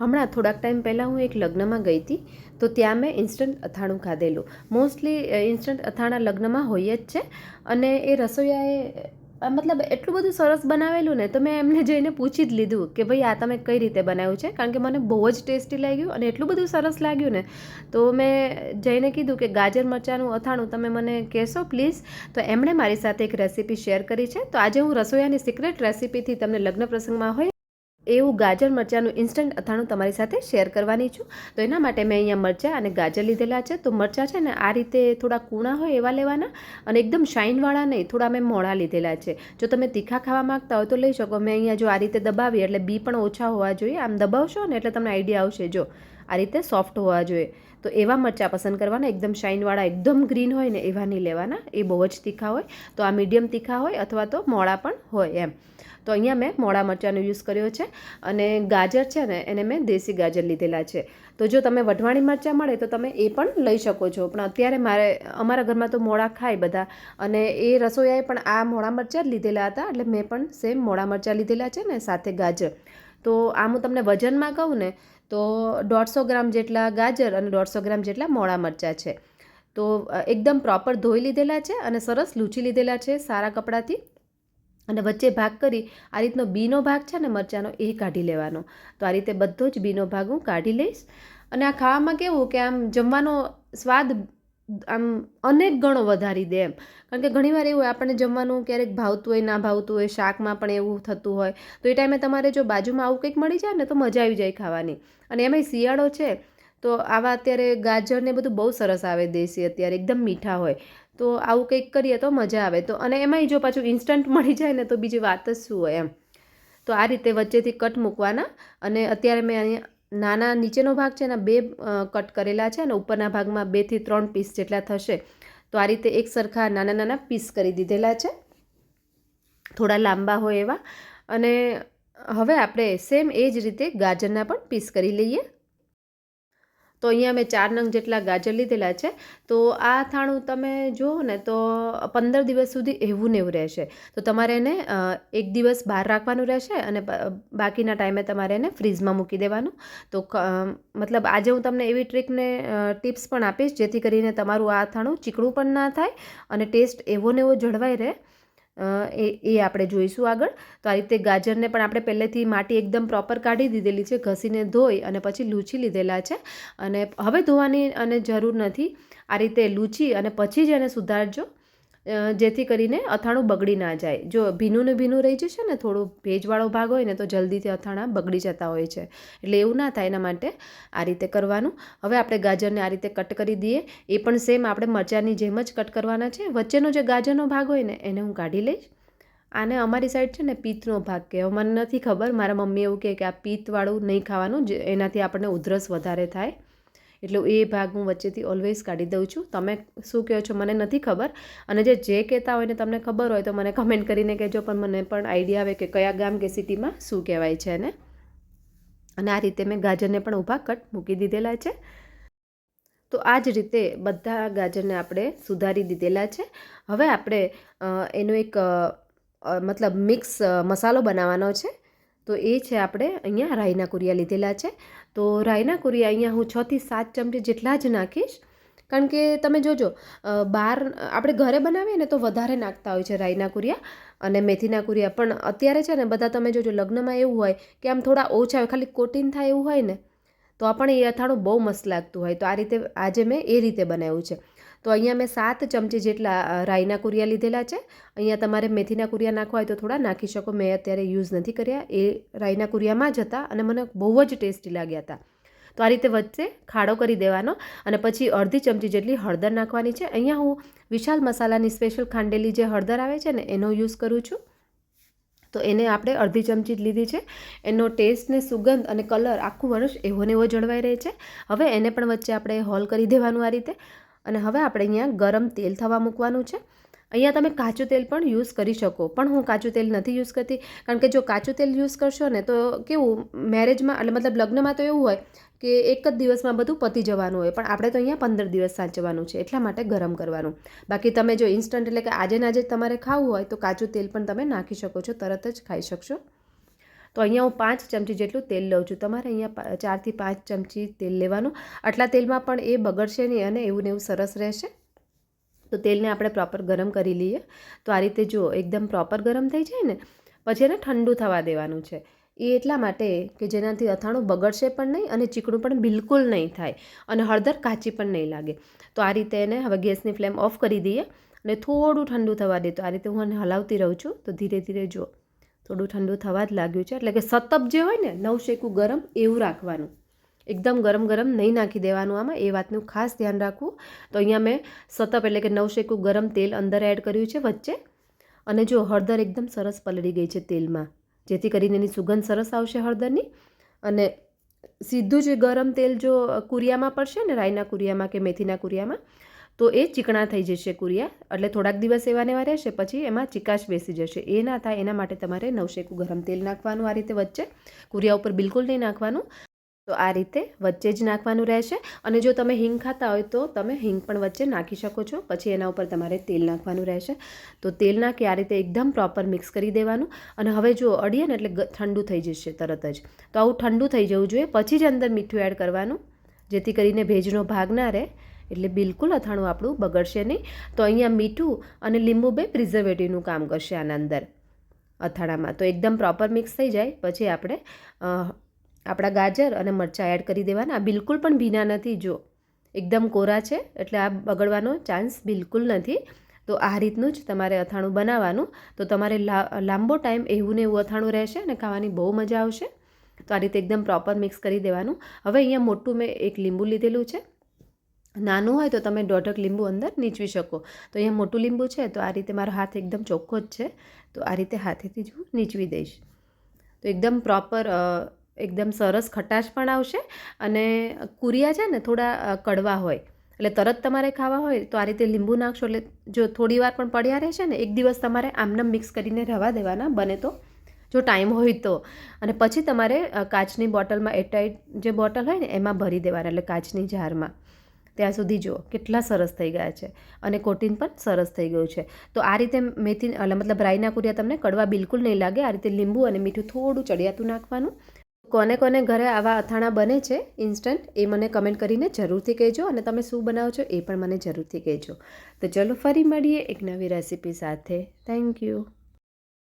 હમણાં થોડાક ટાઈમ પહેલાં હું એક લગ્નમાં ગઈ હતી, તો ત્યાં મેં ઇન્સ્ટન્ટ અથાણું ખાધેલું. મોસ્ટલી ઇન્સ્ટન્ટ અથાણા લગ્નમાં હોય જ છે, અને એ રસોઈયાએ મતલબ એટલું બધું સરસ બનાવેલું ને, તો મેં એમને જઈને પૂછી જ લીધું કે ભાઈ આ તમે કઈ રીતે બનાવ્યું છે? કારણ કે મને બહુ જ ટેસ્ટી લાગ્યું અને એટલું બધું સરસ લાગ્યું ને, તો મેં જઈને કીધું કે ગાજર મરચાંનું અથાણું તમે મને કહેશો પ્લીઝ તો એમણે મારી સાથે એક રેસીપી શેર કરી છે. તો આજે હું રસોઈયાની સિક્રેટ રેસીપીથી તમને લગ્ન પ્રસંગમાં હોય એવું ગાજર મરચાંનું ઇન્સ્ટન્ટ અથાણું તમારી સાથે શેર કરવાની છું. તો એના માટે મેં અહીંયા મરચાં અને ગાજર લીધેલા છે. તો મરચાં છે ને આ રીતે થોડા કૂણા હોય એવા લેવાના અને એકદમ શાઇનવાળા નહીં, થોડા મેં મોડા લીધેલા છે. જો તમે તીખા ખાવા માગતા હોય તો લઈ શકો. મેં અહીંયા જો આ રીતે દબાવી, એટલે બી પણ ઓછા હોવા જોઈએ. આમ દબાવશો ને એટલે તમને આઈડિયા આવશે. જો આ રીતે સોફ્ટ હોવા જોઈએ. તો એવા મરચાં પસંદ કરવાના, એકદમ શાઇનવાળા એકદમ ગ્રીન હોય ને એવા નહીં લેવાના. એ બહુ જ તીખા હોય. તો આ મીડિયમ તીખા હોય અથવા તો મોળા પણ હોય એમ. તો અહીંયા મેં મોડા મરચાંનો યુઝ કર્યો છે અને ગાજર છે ને, એને મેં દેશી ગાજર લીધેલા છે. તો જો તમે વઢવાણી મરચાં મળે તો તમે એ પણ લઈ શકો છો. પણ અત્યારે મારે, અમારા ઘરમાં તો મોળા ખાય બધા અને એ રસોઈયાએ પણ આ મોડા મરચાં જ લીધેલા હતા. એટલે મેં પણ સેમ મોડા મરચાં લીધેલા છે ને સાથે ગાજર. તો આમ હું તમને વજનમાં કહું ને તો દોઢસો ગ્રામ જેટલા ગાજર અને દોઢસો ગ્રામ જેટલા મોડા મરચાં છે. તો એકદમ પ્રોપર ધોઈ લીધેલા છે અને સરસ લૂછી લીધેલા છે સારા કપડાથી. અને વચ્ચે ભાગ કરી આ રીતનો બીનો ભાગ છે ને મરચાંનો એ કાઢી લેવાનો. તો આ રીતે બધો જ બીનો ભાગ હું કાઢી લઈશ. અને આ ખાવામાં કેવું કે આમ જમવાનો સ્વાદ આમ અનેક ગણો વધારી દે એમ. કારણ કે ઘણીવાર એવું હોય, આપણને જમવાનું ક્યારેક ભાવતું હોય, ના ભાવતું હોય, શાકમાં પણ એવું થતું હોય, તો એ ટાઈમે તમારે જો બાજુમાં આવું કંઈક મળી જાય ને, તો મજા આવી જાય ખાવાની. અને એમાંય શિયાળો છે, તો આવા અત્યારે ગાજર ને બધું બહુ સરસ આવે દેશી અત્યારે, એકદમ મીઠા હોય. તો આવું કંઈક કરીએ તો મજા આવે. તો અને એમાંય જો પાછું ઇન્સ્ટન્ટ મળી જાય ને, તો બીજી વાત જ શું હોય એમ. તો આ રીતે વચ્ચેથી કટ મૂકવાના અને અત્યારે મેં અહીંયા નાના નીચેનો ભાગ છે ને બે કટ કરેલા છે અને ઉપરના ભાગમાં બેથી ત્રણ પીસ જેટલા થશે. તો આ રીતે એક સરખા નાના નાના પીસ કરી દીધેલા છે. થોડા લાંબા હોય એવા. અને હવે આપણે સેમ એ જ રીતે ગાજરના પણ પીસ કરી લઈએ. તો અહીંયા મેં ચાર નંગ જેટલા ગાજર લીધેલા છે. તો આ થાણું તમે જુઓ ને તો પંદર દિવસ સુધી એવું ને એવું રહેશે. તો તમારે એને એક દિવસ બહાર રાખવાનું રહેશે અને બાકીના ટાઈમે તમારે એને ફ્રીઝમાં મૂકી દેવાનું. તો મતલબ આજે હું તમને એવી ટ્રીકને ટિપ્સ પણ આપીશ જેથી કરીને તમારું આ થાણું ચીકણું પણ ના થાય અને ટેસ્ટ એવો ને એવો જળવાઈ રહે. એ એ આપણે જોઈશું આગળ. તો આ રીતે ગાજરને પણ આપણે પહેલેથી માટી એકદમ પ્રોપર કાઢી દીધેલી છે, ઘસીને ધોઈ અને પછી લૂછી લીધેલા છે. અને હવે ધોવાની અને જરૂર નથી. આ રીતે લૂછી અને પછી જ એને સુધારજો. જેથી કરીને અથાણું બગડી ના જાય. જો ભીનું ને ભીનું રહી જશે ને, થોડું ભેજવાળો ભાગ હોય ને, તો જલ્દીથી અથાણા બગડી જતા હોય છે. એટલે એવું ના થાય એના માટે આ રીતે કરવાનું. હવે આપણે ગાજરને આ રીતે કટ કરી દઈએ. એ પણ સેમ આપણે મરચાંની જેમ જ કટ કરવાના છે. વચ્ચેનો જે ગાજરનો ભાગ હોય ને, એને હું કાઢી લઈશ. આને અમારી સાઈડ છે ને, પિત્તનો ભાગ કહે મને નથી ખબર. મારા મમ્મી એવું કહે કે આ પિત્તવાળું નહીં ખાવાનું, જે એનાથી આપણને ઉધરસ વધારે થાય. એટલે એ ભાગ હું વચ્ચેથી ઓલવેઝ કાઢી દઉં છું. તમે શું કહો છો મને નથી ખબર. અને જે જે કહેતા હોય ને તમને ખબર હોય તો મને કમેન્ટ કરીને કહેજો, પણ મને પણ આઈડિયા આવે કે કયા ગામ કે સિટીમાં શું કહેવાય છે એને અને આ રીતે મેં ગાજરને પણ ઊભા કટ મૂકી દીધેલા છે. તો આ જ રીતે બધા ગાજરને આપણે સુધારી દીધેલા છે. હવે આપણે એનું એક મતલબ મિક્સ મસાલો બનાવવાનો છે. તો એ છે આપણે અહીંયા રાઈના કુરિયા લીધેલા છે. તો રાઈના કુરિયા અહીંયા હું છથી સાત ચમચી જેટલા જ નાખીશ. કારણ કે તમે જોજો બહાર આપણે ઘરે બનાવીએ ને તો વધારે નાખતા હોય છે રાઈના કુરિયા. અને મેથીના કુરિયા પણ અત્યારે છે ને બધા તમે જોજો લગ્નમાં એવું હોય કે આમ થોડા ઓછા હોય, ખાલી કોટિન થાય એવું હોય ને, તો પણ એ અથાણું બહુ મસ્ત લાગતું હોય. તો આ રીતે આજે મેં એ રીતે બનાવ્યું છે. તો અહીંયા મેં સાત ચમચી જેટલા રાઈના કુરિયા લીધેલા છે. અહીંયા તમારે મેથીના કુરિયા નાખવા હોય તો થોડા નાખી શકો. મેં અત્યારે યુઝ નથી કર્યા. એ રાઈના કુરિયામાં જ હતા અને મને બહુ જ ટેસ્ટી લાગ્યા હતા. તો આ રીતે વચ્ચે ખાડો કરી દેવાનો અને પછી અડધી ચમચી જેટલી હળદર નાખવાની છે. અહીંયા હું વિશાલ મસાલાની સ્પેશિયલ ખાંડેલી જે હળદર આવે છે ને, એનો યુઝ કરું છું. તો એને આપણે અડધી ચમચી લીધી છે. એનો ટેસ્ટ ને સુગંધ અને કલર આખું વર્ષ એવો ને એવો જળવાઈ રહે છે. હવે એને પણ વચ્ચે આપણે હોલ કરી દેવાનું આ રીતે. અને હવે આપણે અહીંયા ગરમ તેલ થવા મૂકવાનું છે. અહીંયા તમે કાચું તેલ પણ યુઝ કરી શકો, પણ હું કાચું તેલ નથી યુઝ કરતી. કારણ કે જો કાચું તેલ યુઝ કરશો ને તો કેવું મેરેજમાં એટલે મતલબ લગ્નમાં તો એવું હોય કે એક જ દિવસમાં બધું પતી જવાનું હોય, પણ આપણે તો અહીંયા પંદર દિવસ સાચવવાનું છે, એટલા માટે ગરમ કરવાનું. બાકી તમે જો ઇન્સ્ટન્ટ એટલે કે આજે ને આજે તમારે ખાવું હોય તો કાચું તેલ પણ તમે નાખી શકો છો, તરત જ ખાઈ શકશો. તો અહીંયા હું પાંચ ચમચી જેટલું તેલ લઉં છું. તમારે અહીંયા ચારથી પાંચ ચમચી તેલ લેવાનું. આટલા તેલમાં પણ એ બગડશે નહીં અને એવું ને એવું સરસ રહેશે. તો તેલને આપણે પ્રોપર ગરમ કરી લઈએ. તો આ રીતે જો એકદમ પ્રોપર ગરમ થઈ જાય ને, પછી એને ઠંડુ થવા દેવાનું છે. એ એટલા માટે કે જેનાથી અથાણું બગડશે પણ નહીં અને ચીકણું પણ બિલકુલ નહીં થાય અને હળદર કાચી પણ નહીં લાગે. તો આ રીતે એને હવે ગેસની ફ્લેમ ઓફ કરી દઈએ અને થોડું ઠંડુ થવા દે. તો આ રીતે હું એને હલાવતી રહું છું. તો ધીરે ધીરે જુઓ. થોડું ઠંડુ થવા જ લાગ્યું છે. એટલે કે સતપ જે હોય ને, નવ શેકું ગરમ એવું રાખવાનું. એકદમ ગરમ ગરમ નહીં નાખી દેવાનું આમાં. એ વાતનું ખાસ ધ્યાન રાખવું. તો અહીંયા મેં સતપ એટલે કે નવ શેકું ગરમ તેલ અંદર એડ કર્યું છે વચ્ચે. અને જો હળદર એકદમ સરસ પલળી ગઈ છે તેલમાં. જેથી કરીને એની સુગંધ સરસ આવશે હળદરની. અને સીધું જ ગરમ તેલ જો કુરિયામાં પડશે ને રાઈના કુરિયામાં કે મેથીના કુરિયામાં તો એ ચીકણા થઈ જશે કુરિયા. એટલે થોડાક દિવસ એવા નેવા રહેશે, પછી એમાં ચિકાશ બેસી જશે. એ ના થાય, એના માટે તમારે નવશેકું ગરમ તેલ નાખવાનું આ રીતે વચ્ચે. કુરિયા ઉપર બિલકુલ નહીં નાખવાનું. તો આ રીતે વચ્ચે જ નાખવાનું રહેશે. અને જો તમે હિંગ ખાતા હોય તો તમે હિંગ પણ વચ્ચે નાખી શકો છો. પછી એના ઉપર તમારે તેલ નાખવાનું રહેશે. તો તેલ નાખી આ રીતે એકદમ પ્રોપર મિક્સ કરી દેવાનું. અને હવે જો અડીએ ને એટલે ઠંડુ થઈ જશે તરત જ. તો આવું ઠંડુ થઈ જવું જોઈએ. પછી જ અંદર મીઠું એડ કરવાનું, જેથી કરીને ભેજનો ભાગ ના રહે. એટલે બિલકુલ અથાણું આપણું બગડશે નહીં. તો અહીંયા મીઠું અને લીંબુ બે પ્રિઝર્વેટિવનું કામ કરશે આના અંદર. અથાણામાં તો એકદમ પ્રોપર મિક્સ થઈ જાય. પછી આપણે આપણા ગાજર અને મરચાં એડ કરી દેવાના. બિલકુલ પણ ભીના નથી જો એકદમ કોરા છે, એટલે આ બગડવાનો ચાન્સ બિલકુલ નથી. તો આ રીતનું જ તમારે અથાણું બનાવવાનું. તો તમારે લાંબો ટાઈમ એવું ને એવું અથાણું રહેશે અને ખાવાની બહુ મજા આવશે. તો આ રીતે એકદમ પ્રોપર મિક્સ કરી દેવાનું. હવે અહીંયા મોટું મેં એક લીંબુ લીધેલું છે. નાનું હોય તો તમે દોઢક લીંબુ અંદર નીચવી શકો. તો અહીંયા મોટું લીંબુ છે, તો આ રીતે મારો હાથ એકદમ ચોખ્ખો જ છે. તો આ રીતે હાથેથી જ હું નીચવી દઈશ. તો એકદમ પ્રોપર એકદમ સરસ ખટાશ પણ આવશે અને કુરિયા છે ને થોડા કડવા હોય. એટલે તરત તમારે ખાવા હોય તો આ રીતે લીંબુ નાખશો. એટલે જો થોડી વાર પણ પડ્યા રહેશે ને, એક દિવસ તમારે આમનામ મિક્સ કરીને રહેવા દેવાના, બને તો. જો ટાઈમ હોય તો. અને પછી તમારે કાચની બોટલમાં એરટાઈટ જે બોટલ હોય ને, એમાં ભરી દેવાના, એટલે કાચની જારમાં. ત્યાં સુધી જુઓ, કેટલા સરસ થઈ ગયા છે. અને કોટિંગ પણ સરસ થઈ ગયું છે. તો આ રીતે મેથી મતલબ રાઈના કુરિયા તમને કડવા બિલકુલ નહીં લાગે. આ રીતે લીંબુ અને મીઠું થોડું ચડિયાતું નાખવાનું. કોને કોને ઘરે આવા અથાણા બને છે ઇન્સ્ટન્ટ એ મને કમેન્ટ કરીને જરૂરથી કહેજો અને તમે શું બનાવો છો એ પણ મને જરૂરથી કહેજો. તો ચલો ફરી મળીએ એક નવી રેસીપી સાથે. Thank you